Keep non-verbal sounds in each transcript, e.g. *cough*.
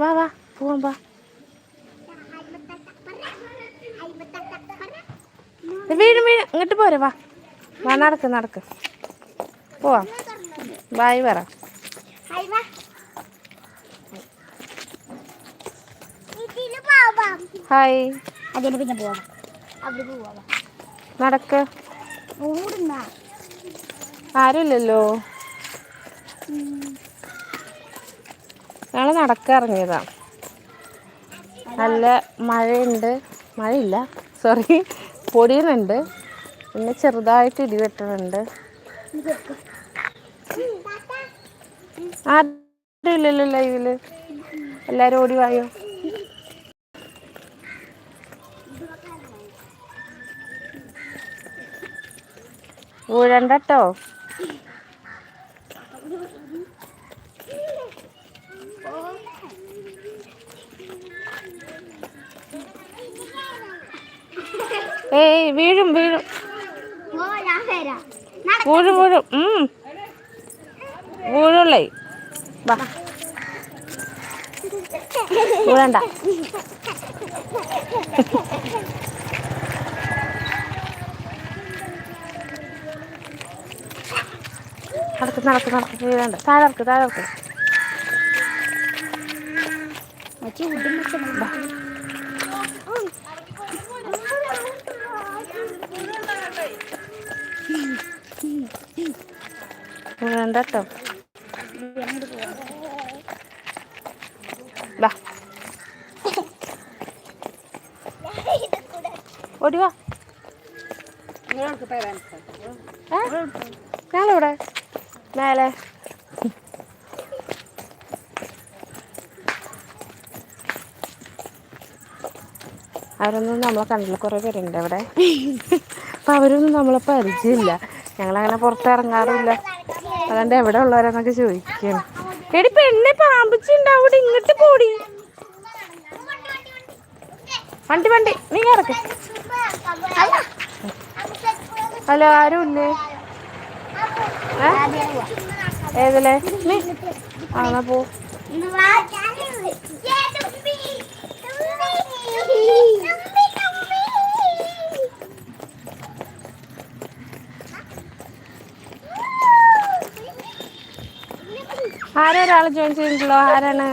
വാ വാ പോവാം വാ. വീഴും വീഴും ഇങ്ങോട്ട് പോരെ വാ. വാ നടക്ക് നടക്ക്. പോവാം. ബായ് പറ. ഹായ് അതിന് പിന്നെ പോവാം അവിടെ പോവാം നടക്ക് ആരുമില്ലല്ലോ. ഞങ്ങൾ നടക്കിറങ്ങിയതാണ് നല്ല മഴയുണ്ട്. മഴയില്ല. സോറി പൊടിയുന്നുണ്ട്. പിന്നെ ചെറുതായിട്ട് ഇടിവെട്ടുന്നുണ്ട് ആരും ഇല്ലല്ലോ ലൈവിൽ. എല്ലാരും ഓടി വായോ? വീഴണ്ടട്ടോ ഏയ് വീഴും വീഴും. വീഴും വീഴും. വീഴുള്ളേ. വാ. വീഴണ്ട. നടക്ക് നടക്ക് നടക്ക്. വീഴണ്ട. താഴെ താഴെ ഇറക്ക് കേട്ടോ വാ. മേലെ. അവരൊന്നും നമ്മളെ കണ്ടില്ല. കുറേ പേരുണ്ട് അവിടെ. അപ്പം അവരൊന്നും നമ്മളെ പരിചയമില്ല. ഞങ്ങളങ്ങനെ പുറത്തിറങ്ങാറില്ല അതുകൊണ്ട് എവിടെ ഉള്ളവരെന്നൊക്കെ ചോദിക്കും എടി പെണ്ണെ പാമ്പിച്ചുണ്ട് അവിടെ ഇങ്ങോട്ട് പോടി. വണ്ടി വണ്ടി നീ ഇറക്ക ഹലോ ആരും ഇല്ലേ ഏതല്ലേ? ഏതിലെ നീ ആണോ പോ. ആരാ ഒരാൾ ജോയിൻ ചെയ്തിട്ടുള്ളോ? ആരാണ്?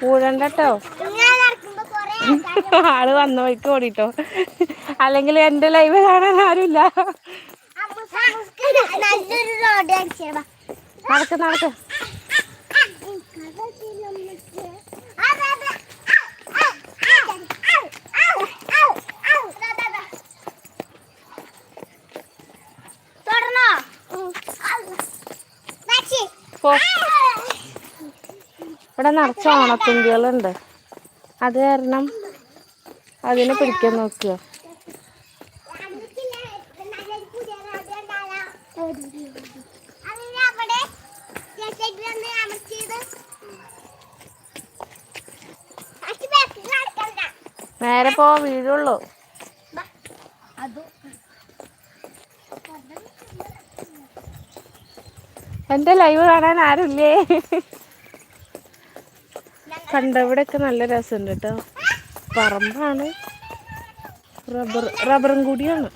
കൂടണ്ടോ ആൾ വന്ന വഴിക്ക് ഓടിട്ടോ. അല്ലെങ്കിൽ എന്റെ ലൈവ് കാണാൻ ആരുമില്ല. നടക്ക് നടക്ക്. ഇവിടെ നിറച്ച ഓണത്തുമ്പികളുണ്ട്. അത് കാരണം അതിനെ പിടിക്കാൻ നോക്കുക. നേരെ പോ വീഴുള്ളൂ. എന്റെ ലൈവ് കാണാൻ ആരുമില്ലേ? കണ്ട ഇവിടെയൊക്കെ നല്ല രസമുണ്ട് കേട്ടോ. പറമ്പാണ്. റബ്ബർ റബ്ബറും കൂടിയാണ്.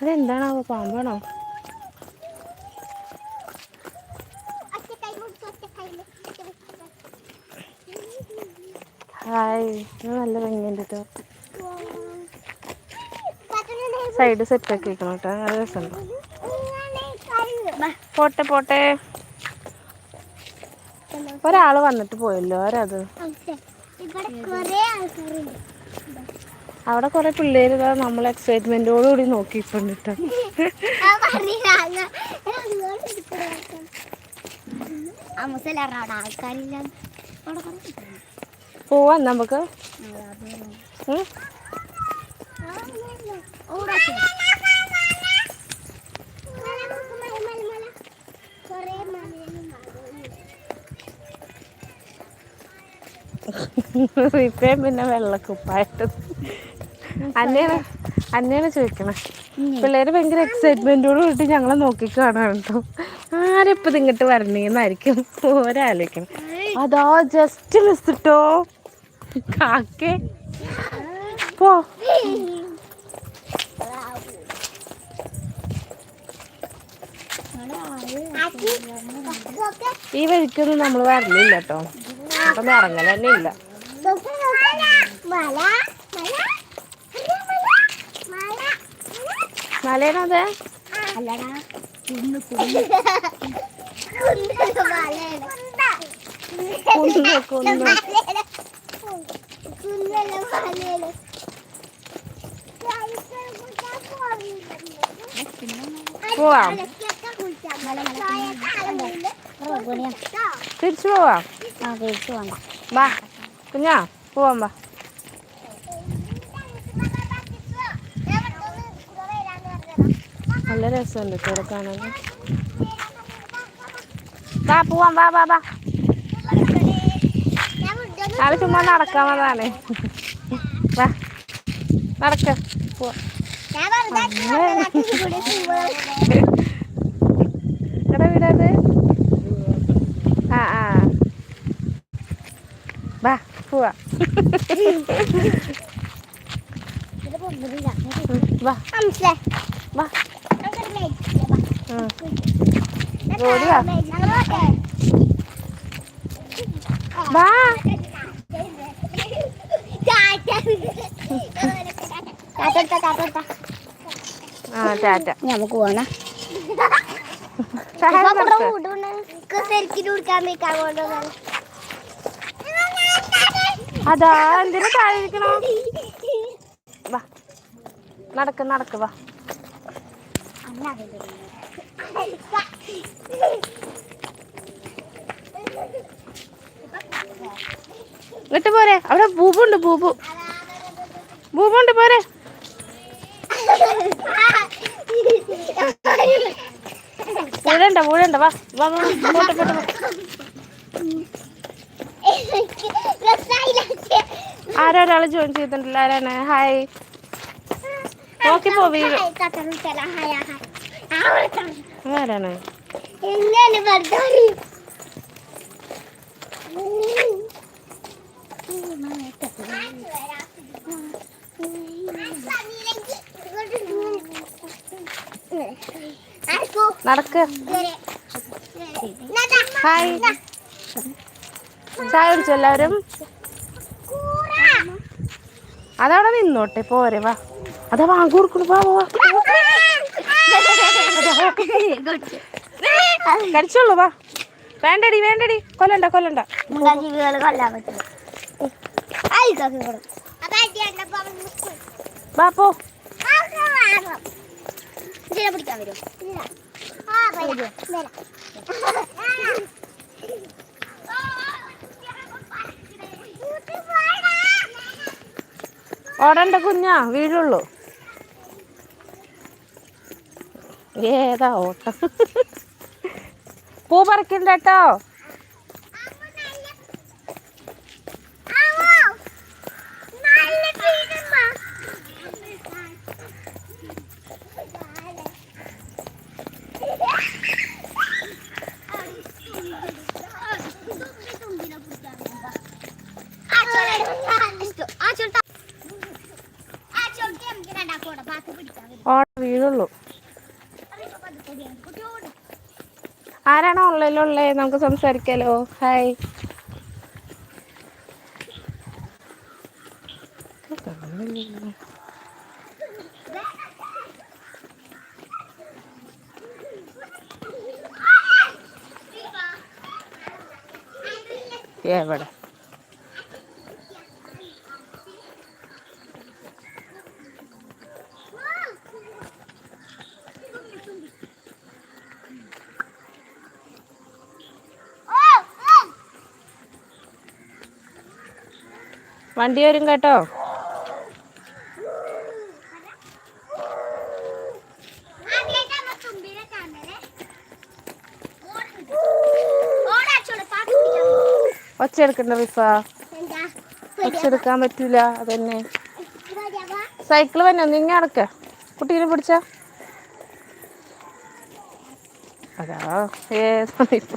അതെന്താണാവോ പാമ്പാണോ? ഹായ് നല്ല ഭംഗിയുണ്ട് കേട്ടോ. സൈഡ് സെറ്റ് ആക്കി വെക്കണം കേട്ടോ. നല്ല രസമുണ്ട്. പോട്ടെ പോട്ടെ. ഒരാൾ വന്നിട്ട് പോയല്ലോ ആരത് അവിടെ കുറെ പിള്ളേര് നമ്മൾ എക്സൈറ്റ്മെന്റോട് കൂടി നോക്കിയിട്ടുണ്ട് പോവാ നമുക്ക്? പറഞ്ഞില്ല അങ്ങ് അങ്ങോട്ട് ഇരിക്കണ ആൾക്കാര്. ആ മുസലാറാ അവിടെ ആൾക്കാരില്ല അവിടെ കുറേ ആൾക്കാരുണ്ട്. പോവാൻ നമുക്ക് ആ, അത് ഉം? ഓടാ ശരി. കുറേ മലയും മലയും *laughs* ഇപ്പയും പിന്നെ വെള്ളക്കുപ്പായിട്ട് അന്നേനെ അന്നേനെ ചോദിക്കണം. പിള്ളേര് ഭയങ്കര എക്സൈറ്റ്മെന്റോട് കൂട്ടി ഞങ്ങളെ നോക്കി കേട്ടോ ആരെപ്പ ഇത് ഇങ്ങോട്ട് വരണേന്നായിരിക്കും ഓരാലോചിക്കണം അതാ ജസ്റ്റ് മിസ്സിട്ടോ കാക്കേ. പോ. ഈ വഴിക്കൊന്നും നമ്മൾ വരലില്ല കേട്ടോ അപ്പം ഇറങ്ങൽ തന്നെ ഇല്ല. മലയാണത്? അല്ലടാ കുന്ന് കുന്ന്. കുന്ന് കുന്ന്. പോവാം. തിരിച്ചു പോവാം. ആ കഴിച്ചു വേണ്ട വാ. കുഞ്ഞാ പോവാം വാ നല്ല രസമുണ്ട് കാണാൻ വാ പോവാം വാ വാ വാ നാളെ ചുമ്മാ നടക്കാൻ വന്നതാണ് വാ നടക്ക പോവാ എവിടെ വീടത് ആ ആ വാ പോവാ. വാ. ആ ടാറ്റ. നമുക്ക് പോണ. സഹായം കൊടുക്കാൻ വെക്കാൻ കൊണ്ടുവന്നു അതാ എന്തിനാ താഴെ വാ നടക്ക് നടക്ക് വാ. ഇങ്ങോട്ട് പോരെ അവിടെ ബൂബുണ്ട് ബൂബു. ബൂബുണ്ട് പോരെ. ഊഴണ്ട ഊഴണ്ട വാ വാ. *laughs* ആരാ ജോയിൻ ചെയ്തിട്ടുണ്ടല്ലോ ആരാണ്? ഹായ് നോക്കി പോ വീഴും ആരാണ്? നടക്ക്. ഹായ് ചായ കുടിച്ചു എല്ലാവരും? അതവിടെ നിന്നോട്ടെ പോരെ വാ. അതാ വാങ്ങി കൊടുക്കണു വാ വാ കടിച്ചോളൂ വാ. വേണ്ടടി വേണ്ടടി. കൊല്ലണ്ട കൊല്ലണ്ട. വാ പോ. പിടിക്കാൻ വരുമോ ഓടണ്ട കുഞ്ഞാ വീഴുള്ളൂ. ഏതാ ഓട്ടം? പൂ പറിക്കണ്ട ഓട വീഴുള്ളൂ ആരാണോ ഉള്ളിലുള്ളേ? നമുക്ക് സംസാരിക്കാലോ. ഹായ് എവിടെ? വണ്ടി വരും കേട്ടോ ഒച്ച എടുക്കണ്ട റിഫ ഒച്ച എടുക്കാൻ പറ്റൂല അതന്നെ സൈക്കിൾ തന്നെ നിങ്ങ അടക്ക കുട്ടീനെ പിടിച്ച അതാ ഏ ഇപ്പൊ?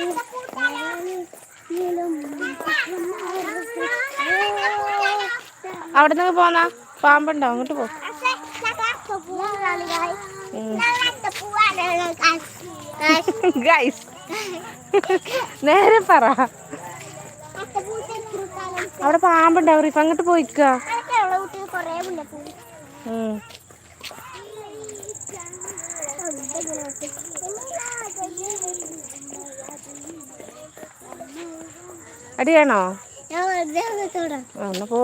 അവിടെ നിന്ന് പോന്നാ? പാമ്പുണ്ടോ? അങ്ങോട്ട് പോ. ഗൈസ് നേരെ പറ. അവിടെ പാമ്പുണ്ടാവും റിഫ് അങ്ങോട്ട് പോയിക്ക. അടിയാണോ? എന്നാ പോ.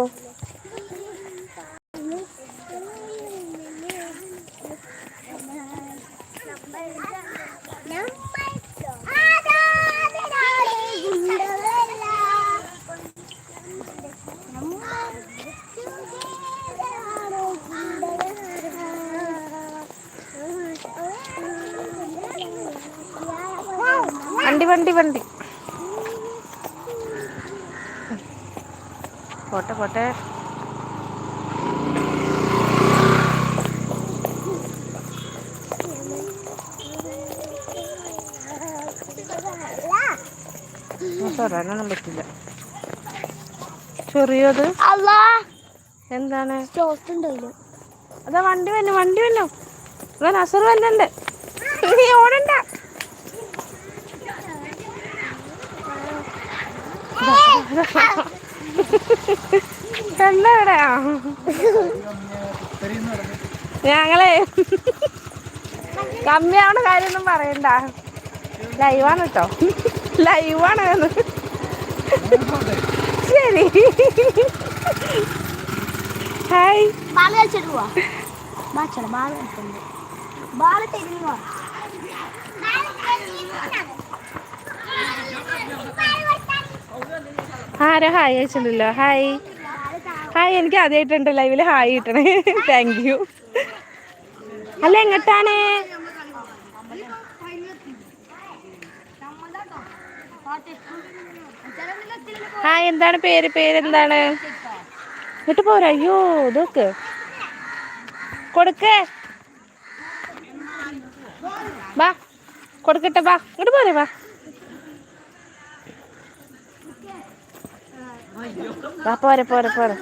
വണ്ടി വണ്ടി. പോട്ടെ പോട്ടെ. തൊടാനൊന്നും പറ്റില്ല. ചെറിയത്? എന്താണ്? അതാ വണ്ടി വന്നു വണ്ടി വന്നു. അതാ നസർ വന്നുണ്ട് നീ ഓടണ്ട. കണ്ടെവിടെയാ ഞങ്ങളെ കമ്മിയാവണ കാര്യമൊന്നും പറയണ്ട. ലൈവാണ് കേട്ടോ ലൈവാണ് ശരി. ഹായ്. ബാല കളിച്ചിട്ട് പോവാ ബാച്ചട ബാല കളിച്ചിട്ടുണ്ട് ബാല തരുന്നോ ആരാ ഹായ് അയച്ചിട്ടുണ്ടല്ലോ? ഹായ്. ഹായ് എനിക്ക് ആദ്യമായിട്ടുണ്ട് ലൈവിൽ ഹായ് കിട്ടണേ. *laughs* താങ്ക് യു അല്ല എങ്ങട്ടാണ്? ഹായ് എന്താണ് പേര്? പേരെന്താണ്? എന്നിട്ട് പോരാ. അയ്യോ ഇതൊക്കെ. കൊടുക്കേ. വാ കൊടുക്കട്ടെ വാ. ഇങ്ങോട്ട് പോരെ വാ. വാ പോരെ പോരെ പോരെ.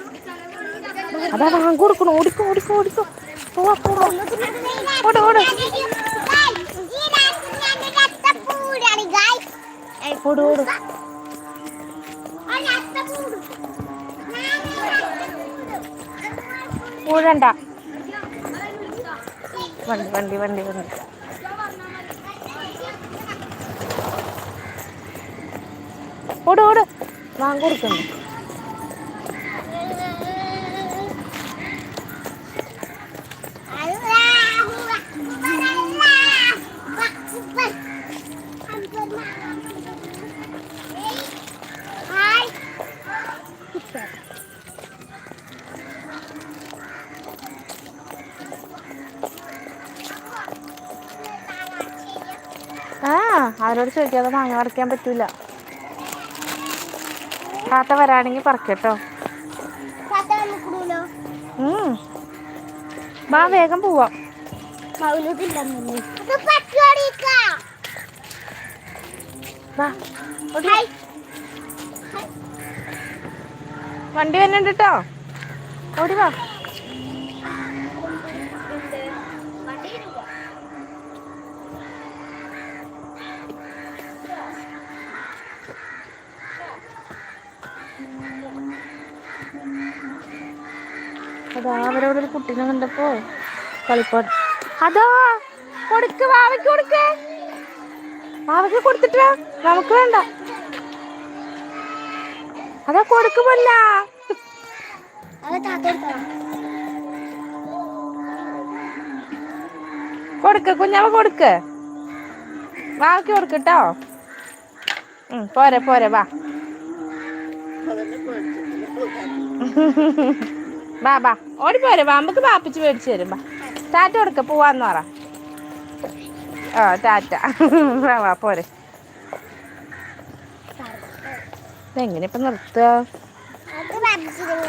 അതാ വാങ്ങി കൊടുക്കണം ഓടിക്കോ ഓടിക്കോ ഓടിക്കോ. പോവാ പോവാ ഓട് ഓട്. ഓട് ഓട്. ഓടണ്ട. വണ്ടി വണ്ടി വണ്ടി വണ്ടി. ഓട് ഓട്. വാങ്ങി കൊടുക്കുന്നു ആ അവരോട് ചോദിക്കാതെ മാങ്ങ പറിക്കാൻ പറ്റൂല. താത്ത വരാണെങ്കിൽ പറിക്കട്ടോ ബാ. വാ വേഗം പോവാം. വാ. വണ്ടി വരുന്നുണ്ട് കേട്ടോ. ഓടി വാ. അതാ ഒരു കുട്ടീനെ കണ്ടപ്പോ കളിപ്പാട്ട്. അതോ കൊടുക്ക് വാവയ്ക്ക് കൊടുക്ക്. വാവയ്ക്ക് കൊടുത്തിട്ടാ നമുക്ക് വേണ്ട. അതാ കൊടുക്കുമല്ല. കൊടുക്ക് കുഞ്ഞാവ കൊടുക്ക്. വാക്കി കൊടുക്കട്ടോ പോരെ പോരെ വാ. വാ വാ. ഓടി പോരെ വാ. നമുക്ക് വാപ്പിച്ച് മേടിച്ചു തരും വാ. ടാറ്റ കൊടുക്ക പോവാന്ന് പറ. ആ ടാറ്റ. വാ വാ പോരെ. എങ്ങനെ ഇപ്പൊ നിർത്തുക? അത് പബ്ജിലും